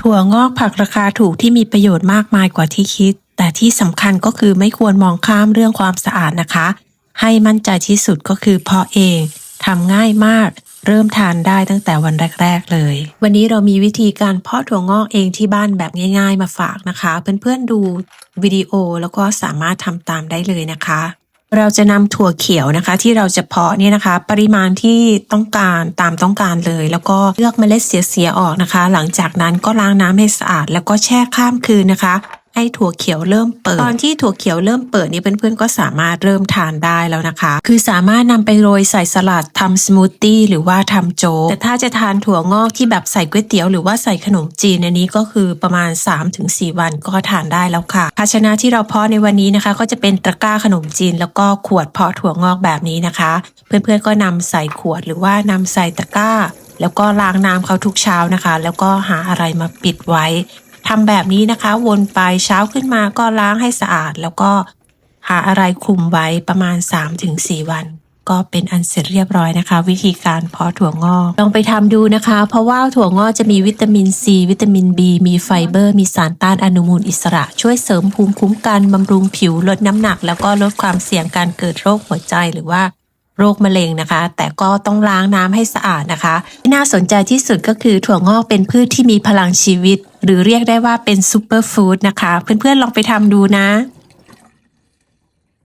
ถั่วงอกผักราคาถูกที่มีประโยชน์มากมายกว่าที่คิด แต่ที่สำคัญก็คือไม่ควรมองข้ามเรื่องความสะอาดนะคะ ให้มั่นใจที่สุดก็คือเพาะเองทำง่ายมาก เริ่มทานได้ตั้งแต่วันแรก ๆ เลย วันนี้เรามีวิธีการเพาะถั่วงอกเองที่บ้านแบบง่าย ๆ มาฝากนะคะ เพื่อนๆดูวิดีโอแล้วก็สามารถทำตามได้เลยนะคะ เราจะนำถั่วเขียวนะคะ ที่เราจะเพาะเนี่ยนะคะ ปริมาณที่ต้องการตามต้องการเลย แล้วก็เลือกเมล็ดเสียๆออกนะคะ หลังจากนั้นก็ล้างน้ำให้สะอาด แล้วก็แช่ข้ามคืนนะคะ ให้ถั่วเขียวเริ่มเปิด ตอนที่ถั่วเขียวเริ่มเปิดนี่เพื่อนๆก็สามารถเริ่มทานได้แล้วนะคะ คือสามารถนำไปโรยใส่สลัดทำสมูทตี้หรือว่าทำโจ๊กแต่ถ้าจะทานถั่วงอกที่แบบใส่ก๋วยเตี๋ยวหรือว่าใส่ขนมจีนอันนี้ก็คือประมาณ 3-4 วันก็ทานได้แล้วค่ะ ภาชนะที่เราเพาะในวันนี้นะคะ ก็จะเป็นตะกร้าขนมจีน แล้วก็ขวดเพาะถั่วงอกแบบนี้นะคะ เพื่อนๆก็นำใส่ขวดหรือว่านำใส่ตะกร้าแล้วก็ล้างน้ำเขาทุกเช้านะคะ แล้วก็หาอะไรมาปิดไว้ ทำแบบนี้นะคะ วนไปเช้าขึ้นมาก็ล้างให้สะอาด แล้วก็หาอะไรคลุมไว้ประมาณ 3-4 วัน ก็เป็นอันเสร็จเรียบร้อยนะคะ วิธีการเพาะถั่วงอกลองไปทำดูนะคะ เพราะว่าถั่วงอกจะมีวิตามินซีวิตามิน B มีไฟเบอร์ มีสารต้านอนุมูลอิสระ ช่วยเสริมภูมิคุ้มกันบำรุงผิวลดน้ำหนัก แล้วก็ลดความเสี่ยงการเกิดโรคหัวใจหรือว่า โรคมะเร็งนะคะ แต่ก็ต้องล้างน้ำให้สะอาดนะคะ ที่น่าสนใจที่สุดก็คือถั่วงอกเป็นพืชที่มีพลังชีวิต หรือเรียกได้ว่าเป็นซูเปอร์ฟู้ดนะคะ เพื่อนๆลองไปทำดูนะ